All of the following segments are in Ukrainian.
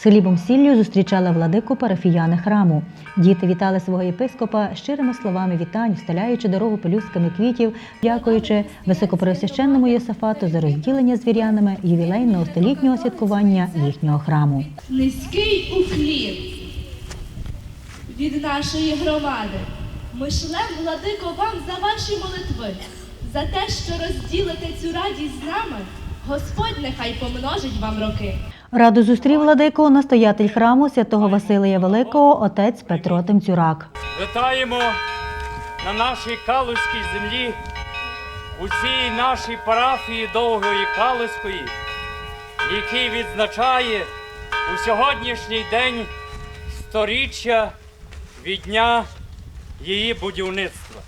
З хлібом сіллю зустрічали владику парафіяни храму. Діти вітали свого єпископа щирими словами вітань, встеляючи дорогу пелюстками квітів, дякуючи високопреосвященному Єсафату за розділення з вірянами ювілейного столітнього святкування їхнього храму. Низький уклін від нашої громади. Ми шлем, владико, вам за ваші молитви, за те, що розділите цю радість з нами. Господь нехай помножить вам роки. Раду зустрів владику настоятель храму святого Василія Великого, отець Петро Тимцюрак. Вітаємо на нашій Калузькій землі, у цій нашій парафії Довгої Калузької, який відзначає у сьогоднішній день сторіччя від дня її будівництва.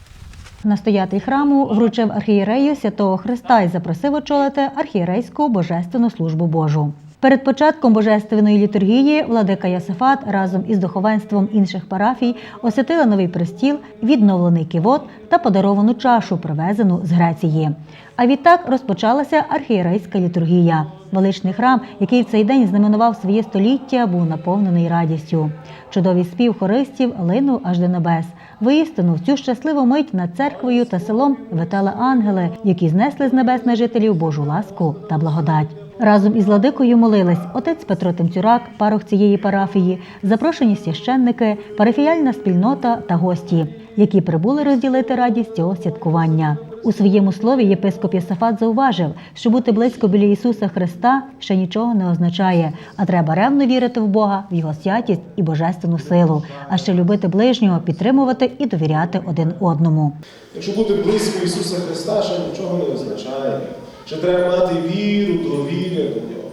Настоятель храму вручив архієрею святого Христа і запросив очолити архієрейську божественну службу Божу. Перед початком божественної літургії владика Йосифат разом із духовенством інших парафій освятила новий престіл, відновлений кивот та подаровану чашу, привезену з Греції. А відтак розпочалася архієрейська літургія. Величний храм, який в цей день знаменував своє століття, був наповнений радістю. Чудовий спів хористів линув аж до небес. Воістину в цю щасливу мить над церквою та селом витали ангели, які знесли з небес на жителів Божу ласку та благодать. Разом із владикою молились отець Петро Тимцюрак, парох цієї парафії, запрошені священники, парафіяльна спільнота та гості, які прибули розділити радість цього святкування. У своєму слові єпископ Єсафат зауважив, що бути близько біля Ісуса Христа ще нічого не означає, а треба ревно вірити в Бога, в Його святість і божественну силу, а ще любити ближнього, підтримувати і довіряти один одному. Якщо бути близько Ісуса Христа, ще нічого не означає. Ще треба мати віру, довір'я до Нього.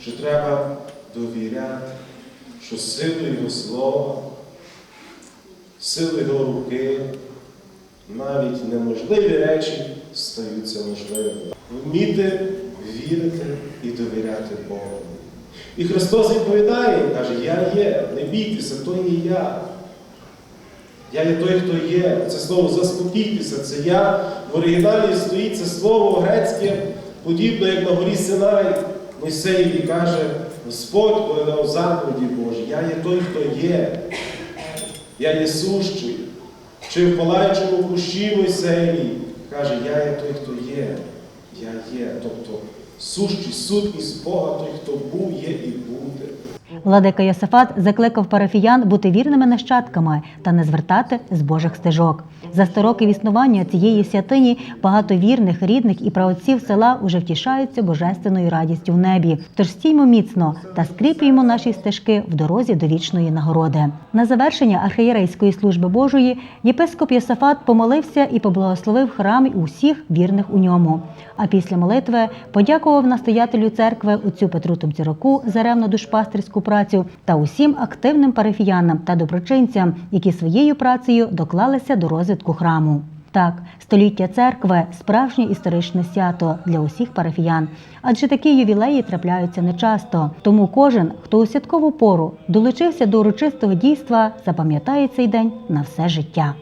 Ще треба довіряти, що силою Його слова, силою Його руки, навіть неможливі речі стаються можливими. Вміти вірити і довіряти Богу. І Христос відповідає, каже, Я є, не бійтеся, то є я. Я є той, хто є. Це слово заспокійтеся. Це я. В оригіналі стоїть це слово грецьке, подібне, як на горі Синай. Мойсеєві каже, Господь, коли дав заповіді Божі, я є той, хто є. Я є сущий. Чи в палаючому кущі Мойсеєві каже, я є той, хто є. Я є. Тобто сущий, сутність Бога, той, хто був, є і буде. Владика Йосифат закликав парафіян бути вірними нащадками та не звертати з Божих стежок. За сто років існування цієї святині багато вірних, рідних і праотців села уже втішаються божественною радістю в небі. Тож стіймо міцно та скріплюємо наші стежки в дорозі до вічної нагороди. На завершення архієрейської служби Божої єпископ Йосифат помолився і поблагословив храм і усіх вірних у ньому. А після молитви подякував настоятелю церкви отцю Петру Томцюраку за ревну душпастерську працю та усім активним парафіянам та доброчинцям, які своєю працею доклалися до розвитку храму. Так, століття церкви справжнє історичне свято для усіх парафіян, адже такі ювілеї трапляються нечасто. Тому кожен, хто у святкову пору долучився до урочистого дійства, запам'ятає цей день на все життя.